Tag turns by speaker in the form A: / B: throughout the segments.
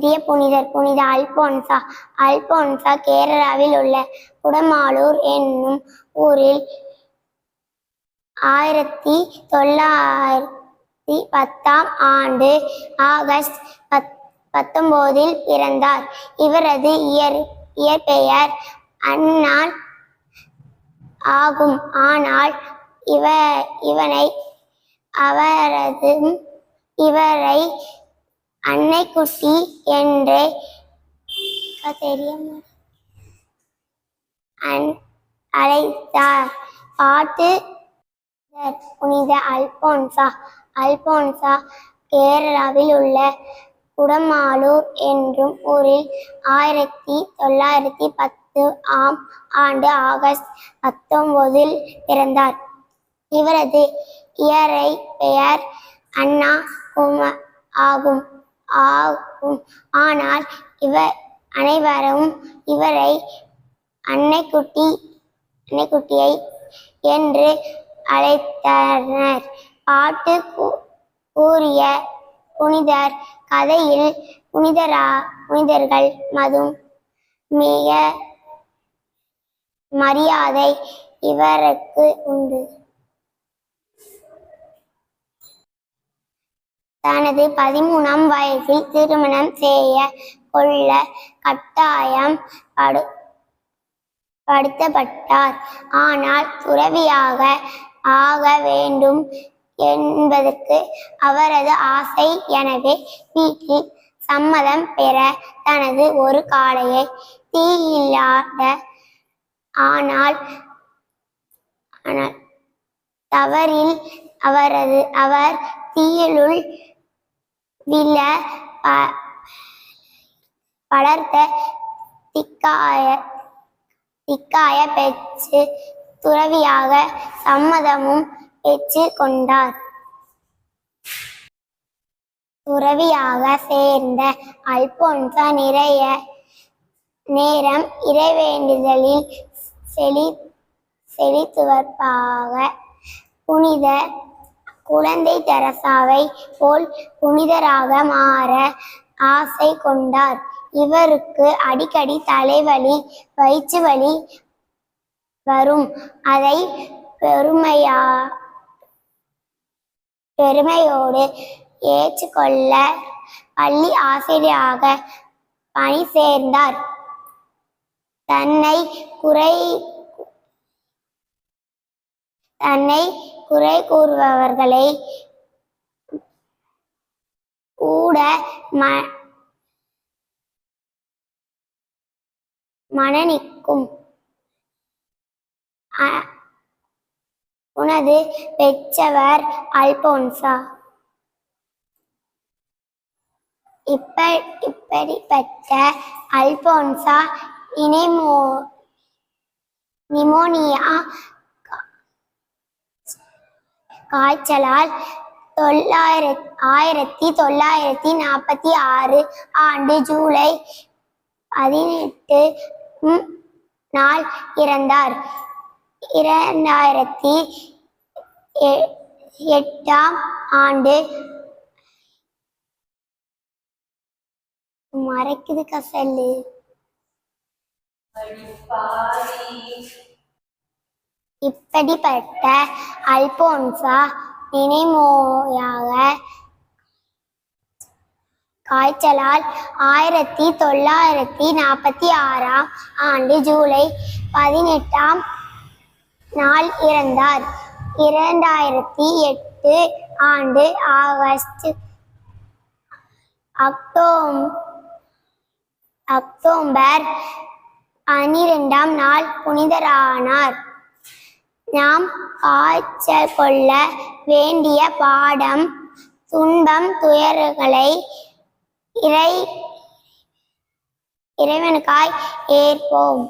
A: இந்திய புனிதர் புனித அல்போன்சா அல்போன்சா கேரளாவில் உள்ள குடமாலூர் என்னும் ஊரில் ஆயிரத்தி தொள்ளாயிரத்தி பத்தாம் ஆண்டு ஆகஸ்ட் பத் பத்தொன்பதில் பிறந்தார். இவரது இயற் இயற்பெயர் அன்னான் ஆகும். ஆனால் இவ இவனை அவரது இவரை அன்னைக்குட்டி என்றே தெரியும். அன் அழைத்தார். பாட்டு புனித அல்போன்சா அல்போன்சா கேரளாவில் உள்ள குடமாலூர் என்றும் ஊரில் ஆயிரத்தி தொள்ளாயிரத்தி பத்து ஆம் ஆண்டு ஆகஸ்ட் பத்தொன்பதில் பிறந்தார். இவரது இயரை பெயர் அண்ணா குமார் ஆகும். ஆகும். ஆனால் இவர் அனைவரும் இவரை அன்னைக்குட்டி அன்னைக்குட்டியை என்று அழைத்தனர். பாட்டு கூ- கூறிய புனிதர் கதையில் புனிதரா புனிதர்கள் மதும் மிக மரியாதை இவருக்கு உண்டு. தனது பதிமூணாம் வயதில் திருமணம் செய்ய கொள்ள கட்டாயம் படு படுத்தப்பட்டார். ஆனால் துறவியாக ஆக வேண்டும் என்பதற்கு அவரது ஆசை எனவே வீட்டில் சம்மதம் பெற தனது ஒரு காளையை தீயில்லாத ஆனால் ஆனால் தவறில் அவரது அவர் தீயிலுள் வில ப- படர்த்த திக்காய திக்காய பெற்று துறவியாக சம்மதமும் பெற்று கொண்டார். துறவியாக சேர்ந்த அல்போன்சா நிறைய நேரம் இறைவேண்டுதலில் செழி செழித்துவற்பாக புனித குழந்தை தெரசாவை போல் புனிதராக மாற ஆசை கொண்டார். இவருக்கு அடிக்கடி தலைவலி வயிற்று வலி வரும். அதை பெருமையா பெருமையோடு ஏற்றுக்கொள்ள பள்ளி ஆசிரியராக பணி சேர்ந்தார் தன்னை குறை தன்னை குறை கூறுபவர்களை கூட ம மனநிக்கும் உனது பெற்றவர் அல்போன்சா. இப்ப இப்படிப்பட்ட அல்போன்சா இனிமோ நிமோனியா காய்ச்சலால் தொள்ளாயிரத் ஆயிரத்தி தொள்ளாயிரத்தி நாற்பத்தி ஆறு ஆண்டு ஜூலை பதினெட்டு நாள் இறந்தார். இரண்டாயிரத்தி எ- எட்டாம் ஆண்டு. மறைக்குது கசல்லு. இப்படிப்பட்ட அல்போன்சா நினைமோயாக காய்ச்சலால் ஆயிரத்தி தொள்ளாயிரத்தி நாற்பத்தி ஆறாம் ஆண்டு ஜூலை பதினெட்டாம் நாள் இறந்தார். இரண்டாயிரத்தி எட்டு ஆண்டு ஆகஸ்ட் அக்டோம் அக்டோபர் பனிரெண்டாம் நாள் புனிதரானார். நாம் காய்ச்சல் கொள்ள வேண்டிய பாடம் துன்பம் துயர்களை இறை இறைவனுக்காய் ஏற்போம்.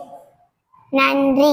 A: நன்றி.